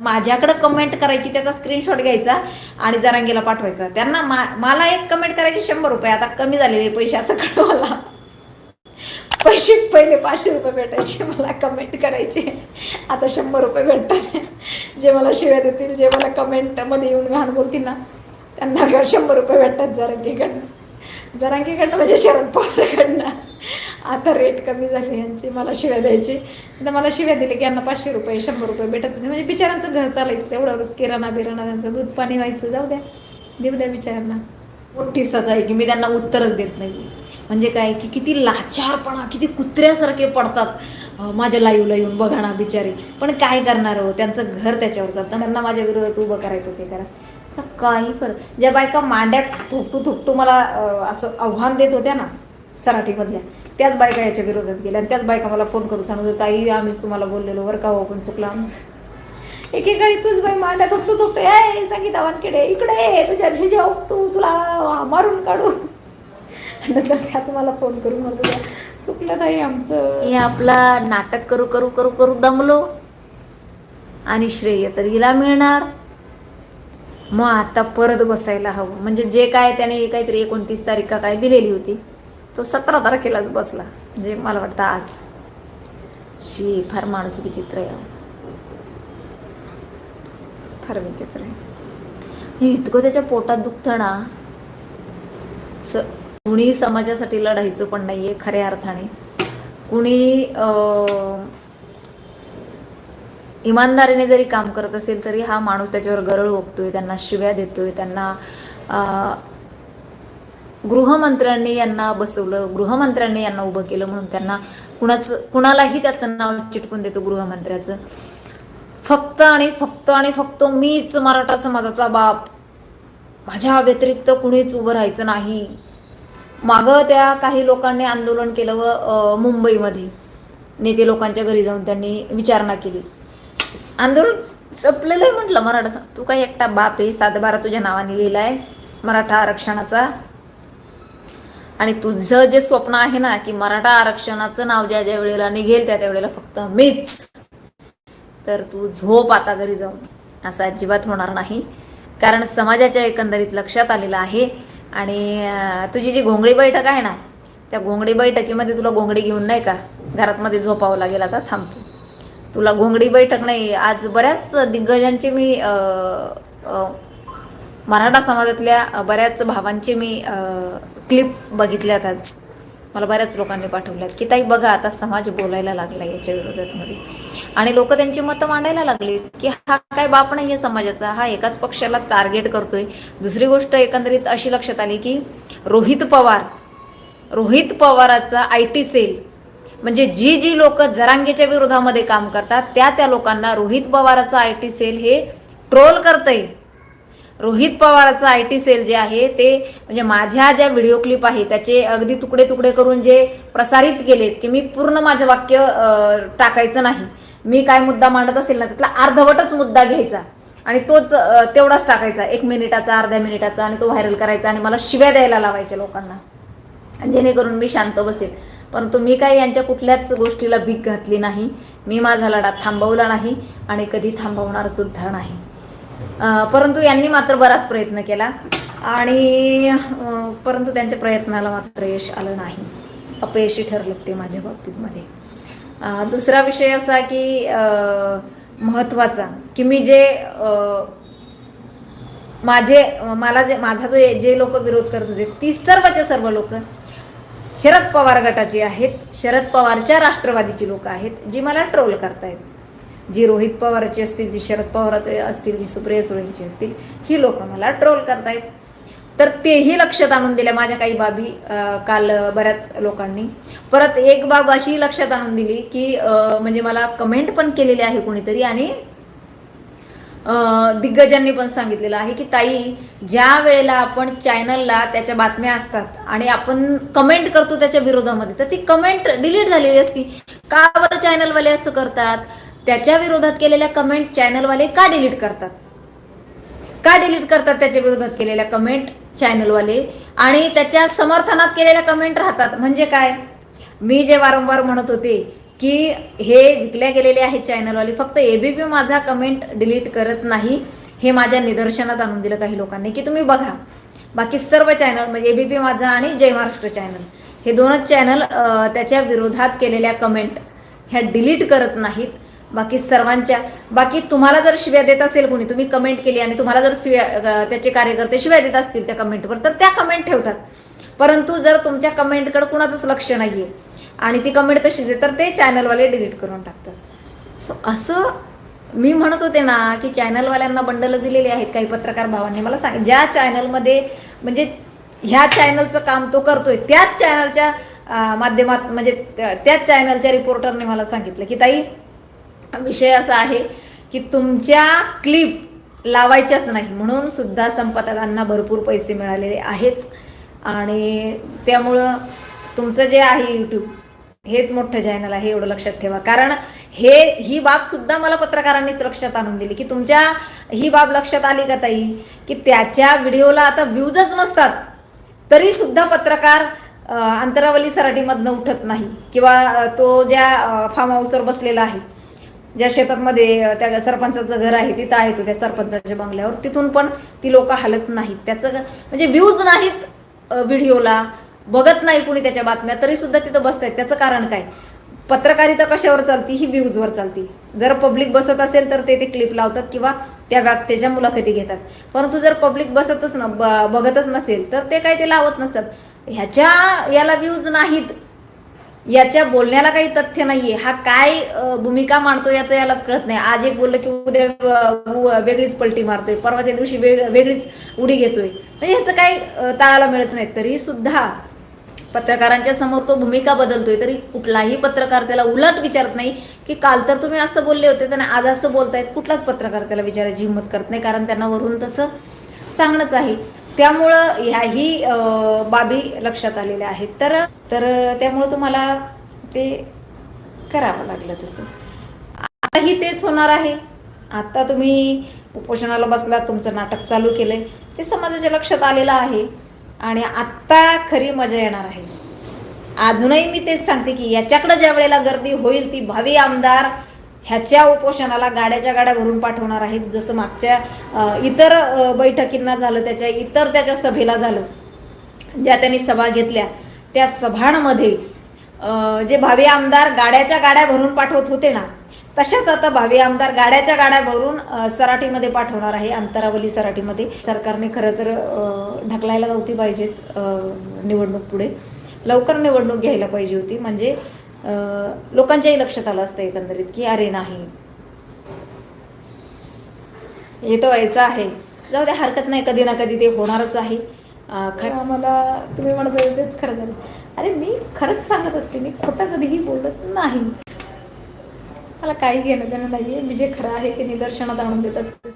माझ्याकडं कमेंट करायची त्याचा स्क्रीनशॉट घ्यायचा आणि जरांगीला पाठवायचा. त्यांना मा मला एक कमेंट करायची शंभर रुपये. आता कमी झालेले पैसे असं कळलं मला. पैसे पहिले पाचशे रुपये भेटायचे मला कमेंट करायचे. आता शंभर रुपये भेटतात. जे मला शिव्या देतील जे मला कमेंटमध्ये येऊन घाण बोलतील ना त्यांना शंभर रुपये भेटतात जरांगीकडनं. जरांगीकडनं म्हणजे शरद पवारकडनं. आता रेट कमी झाले यांची मला शिव्या द्यायची. तर मला शिव्या दिले की यांना पाचशे रुपये शंभर रुपये भेटत होते. म्हणजे बिचारांचं घर चालायचं तेवढं रोज किराणा बिराणा त्यांचं दूध पाणी व्हायचं. जाऊ द्या. देऊ द्या बिचारांना मोठी सजा आहे की मी त्यांना उत्तरच देत नाही. म्हणजे काय की किती लाचारपणा किती कुत्र्यासारखे पडतात. माझ्या लाईव्हला येऊन बघा ना बिचारे. पण काय करणार हो? त्यांचं घर त्याच्यावर चालतं. त्यांना माझ्या विरोधात उभं करायचं ते करा. काही फरक. ज्या बायका मांड्यात थोपटू थोपटू मला असं आव्हान देत होत्या ना सराठीमधल्या त्याच बायका याच्या विरोधात गेल्या आणि त्याच बायका मला फोन करून सांगत होत्या ताई आम्हीच तुम्हाला बोललेलो बरं का हो पण चुकलं आमचं. एकेकाळी तूच बाई मांड्या दुखतो दुखतो ए संगीता वानखेडे इकडे तुझ्या झिजा उपटू तुला मारून काढू. नंतर त्या तुम्हाला फोन करून म्हणतो चुकलं ताई आमचं. हे आपला नाटक करू करू करू करू दमलो. आणि श्रेय तर हिला मिळणार. मग आता परत बसायला हवं. म्हणजे जे काय त्याने काहीतरी एकोणतीस तारीख का काय दिलेली होती. तो सतरा तारखेलाच बसला म्हणजे मला वाटतं आज. शी फार माणूस विचित्र आहे. फार विचित्र आहे. इतकं त्याच्या पोटात दुखतं ना. स कुणी समाजासाठी लढायचं पण नाही आहे खऱ्या अर्थाने. कुणी इमानदारीने जरी काम करत असेल तरी हा माणूस त्याच्यावर गरळ ओकतोय त्यांना शिव्या देतोय त्यांना गृहमंत्र्यांनी यांना बसवलं गृहमंत्र्यांनी यांना उभं केलं म्हणून त्यांना कुणाचं कुणालाही त्याचं नाव चिटकून देतो गृहमंत्र्याचं. फक्त आणि फक्त आणि फक्त मीच मराठा समाजाचा बाप. माझ्या व्यतिरिक्त कुणीच उभं राहायचं नाही. मागं त्या काही लोकांनी आंदोलन केलं व मुंबईमध्ये. नेते लोकांच्या घरी जाऊन त्यांनी विचारणा केली. आंदोलन संपलेलं आहे म्हटलं मराठा तू काही एकटा बाप आहे सातबारा तुझ्या नावाने लिहिलाय मराठा आरक्षणाचा. आणि तुझं जे स्वप्न आहे ना की मराठा आरक्षणाचं नाव ज्या ज्या वेळेला निघेल त्या त्या वेळेला फक्त मीच. तर तू झोप आता घरी जाऊन. असं अजिबात होणार नाही. कारण समाजाच्या एकंदरीत लक्षात आलेलं आहे. आणि तुझी जी घोंगडी बैठक आहे ना त्या घोंगडी बैठकीमध्ये तुला घोंगडी घेऊन नाही का? घरातमध्ये झोपावं लागेल आता थांबतो. तुला घोंगडी बैठक नाही आज बऱ्याच दिग्गजांची मी मराठा समाजातल्या बऱ्याच भावांचे मी क्लिप बघितल्यात आज मला बऱ्याच लोकांनी पाठवल्यात की ताई बघा आता समाज बोलायला लागला याच्या विरोधातमध्ये. आणि लोक त्यांची मतं मांडायला लागली की हा काय बाप नाही आहे समाजाचा हा एकाच पक्षाला टार्गेट करतोय. दुसरी गोष्ट एकंदरीत अशी लक्षात आली की रोहित पवार रोहित पवाराचा आय टी सेल म्हणजे जी जी लोक जरांगेच्या विरोधामध्ये काम करतात त्या त्या लोकांना रोहित पवाराचा आय टी सेल हे ट्रोल करतंय. रोहित पवारचं आय टी सेल जे आहे ते म्हणजे माझ्या ज्या व्हिडिओ क्लिप आहे त्याचे अगदी तुकडे तुकडे करून जे प्रसारित केलेत की मी पूर्ण माझं वाक्य टाकायचं नाही. मी काय मुद्दा मांडत असेल ना त्यातला अर्धवटच मुद्दा घ्यायचा. आणि तोच तेवढाच टाकायचा. एक मिनिटाचा अर्ध्या मिनिटाचा आणि तो व्हायरल करायचा आणि मला शिव्या द्यायला लावायच्या लोकांना. जेणेकरून मी शांत बसेल. परंतु मी काय यांच्या कुठल्याच गोष्टीला भीक घातली नाही. मी माझा लढा थांबवला नाही आणि कधी थांबवणार सुद्धा नाही. परंतु यांनी मात्र बराच प्रयत्न केला. आणि परंतु त्यांच्या प्रयत्नाला मात्र यश आलं नाही. अपयशी ठरलं ते माझ्या बाबतीतमध्ये. दुसरा विषय असा की महत्त्वाचा की मी जे माझे मला जे माझा जो जे लोक विरोध करत होते ती सर्वचे सर्व लोक शरद पवार गटाची आहेत. शरद पवारच्या राष्ट्रवादीची लोक आहेत जी मला ट्रोल करतायत. जी रोहित पवाराची असतील जी शरद पवाराचे असतील जी सुप्रिया सुळेंची असतील ही लोक मला ट्रोल करतायत. तर तेही लक्षात आणून दिल्या माझ्या काही बाबी काल बऱ्याच लोकांनी. परत एक बाब अशी लक्षात आणून दिली की म्हणजे मला कमेंट पण केलेली आहे कोणीतरी आणि दिग्गजांनी पण सांगितलेलं आहे की ताई ज्या वेळेला आपण चॅनलला त्याच्या बातम्या असतात आणि आपण कमेंट करतो त्याच्या विरोधामध्ये तर ती कमेंट डिलीट झालेली असती. का बरं चॅनलवाले असं करतात? त्याच्या विरोधात केलेल्या कमेंट चॅनलवाले का डिलीट करतात? का डिलीट करतात त्याच्या विरोधात केलेल्या कमेंट चॅनलवाले आणि त्याच्या समर्थनात केलेल्या कमेंट राहतात. म्हणजे काय? मी जे वारंवार म्हणत होते की हे विकल्या गेलेले आहेत चॅनलवाले फक्त एबीपी माझा कमेंट डिलीट करत नाही. हे माझ्या निदर्शनात आणून दिलं काही लोकांनी. की तुम्ही बघा. बाकी सर्व चॅनल म्हणजे एबीपी माझा आणि जय महाराष्ट्र चॅनल हे दोनच चॅनल त्याच्या विरोधात केलेल्या कमेंट ह्या डिलीट करत नाहीत. बाकी सर्वांच्या बाकी तुम्हाला जर शिव्या देत असेल कोणी तुम्ही कमेंट केली आणि तुम्हाला जर शिव्या त्याचे कार्यकर्ते शिव्या देत असतील त्या कमेंटवर तर त्या कमेंट ठेवतात. परंतु जर तुमच्या कमेंटकडे कुणाचंच लक्ष नाहीये आणि ती कमेंट तशीच आहे तर ते चॅनलवाले डिलीट करून टाकतात. सो असं मी म्हणत होते ना की चॅनलवाल्यांना बंडलं दिलेली आहेत काही पत्रकार भावांनी. मला सांग ज्या चॅनलमध्ये म्हणजे ह्या चॅनलचं काम तो करतोय त्याच चॅनलच्या माध्यमात म्हणजे त्याच चॅनलच्या रिपोर्टरने मला सांगितलं की ताई विषय असा आहे की तुमच्या क्लिप लावायच्याच नाही म्हणून सुद्धा संपादकांना भरपूर पैसे मिळालेले आहेत. आणि त्यामुळं तुमचं जे आहे यूट्यूब हेच मोठं चॅनल आहे एवढं लक्षात ठेवा. कारण हे ही बाब सुद्धा मला पत्रकारांनीच लक्षात आणून दिली की तुमच्या ही बाब लक्षात आली का ताई? की त्याच्या व्हिडिओला आता व्ह्यूजच नसतात. तरी सुद्धा पत्रकार अंतरावली सराटीमधनं उठत नाही. किंवा तो ज्या फार्म हाऊसवर बसलेला आहे ज्या शेतामध्ये त्या सरपंचाचं घर आहे तिथं आहे तो त्या सरपंचाच्या बंगल्यावर. तिथून पण ती लोक हलत नाहीत. त्याचं ग- म्हणजे व्ह्यूज नाहीत व्हिडिओला बघत नाही कुणी त्याच्या बातम्या तरी सुद्धा तिथं बसतायत. त्याचं कारण काय? पत्रकारिता कशावर चालती? ही व्ह्यूजवर चालती. जर पब्लिक बसत असेल तर ते ते क्लिप लावतात किंवा त्या व्यक्तीच्या मुलाखती घेतात. परंतु जर पब्लिक बसतच न ब- बघतच नसेल तर ते काय ते लावत नसतात. ह्याच्या याला व्ह्यूज नाहीत. याच्या बोलण्याला काही तथ्य नाहीये. हा काय भूमिका मांडतो याचं यालाच कळत नाही. आज एक बोललं की उद्या वेगळीच पलटी मारतोय. परवाच्या दिवशी वेग वेगळीच उडी घेतोय. म्हणजे याचं काही ताळाला मिळत नाही. तरी सुद्धा पत्रकारांच्या समोर तो भूमिका बदलतोय. तरी कुठलाही पत्रकार त्याला उलट विचारत नाही की काल तर तुम्ही असं बोलले होते त्यांना आज असं बोलतायत. कुठलाच पत्रकार त्याला विचारायची हिंमत करत नाही कारण त्यांना वरून तसं सांगणंच आहे. त्यामुळं ह्याही बाबी लक्षात आलेल्या आहेत. तर तर त्यामुळं तुम्हाला ते करावं लागलं तसं. आताही तेच होणार आहे. आता तुम्ही उपोषणाला बसला तुमचं नाटक चालू केलंय. ते समाजाच्या लक्षात आलेलं आहे. आणि आत्ता खरी मजा येणार आहे. अजूनही मी तेच सांगते की याच्याकडं ज्या वेळेला गर्दी होईल ती भावी आमदार ह्याच्या उपोषणाला गाड्याच्या गाड्या भरून पाठवणार आहेत जसं मागच्या इतर बैठकींना झालं त्याच्या इतर त्याच्या सभेला झालं ज्या त्यांनी सभा घेतल्या त्या सभांमध्ये जे भावी आमदार गाड्याच्या गाड्या भरून पाठवत होते ना तशाच आता भावी आमदार गाड्याच्या गाड्या भरून सराठीमध्ये पाठवणार आहे अंतरावली सराठीमध्ये सरकारने खरं तर ढकलायला नव्हती पाहिजेत निवडणूक पुढे. लवकर निवडणूक घ्यायला पाहिजे होती म्हणजे लोकांच्याही लक्षात आलं असतं एकंदरीत की अरे नाही. हे तर व्हायचं आहे. जाऊ दे हरकत नाही कधी ना कधी ते होणारच आहे. खरं आम्हाला तुम्ही म्हणत तेच खरं झालं. अरे मी खरंच सांगत असते मी खोटं कधीही बोलत नाही. मला काही घेणं देणं नाहीये. मी जे खरं आहे ते निदर्शनात आणून देत असते.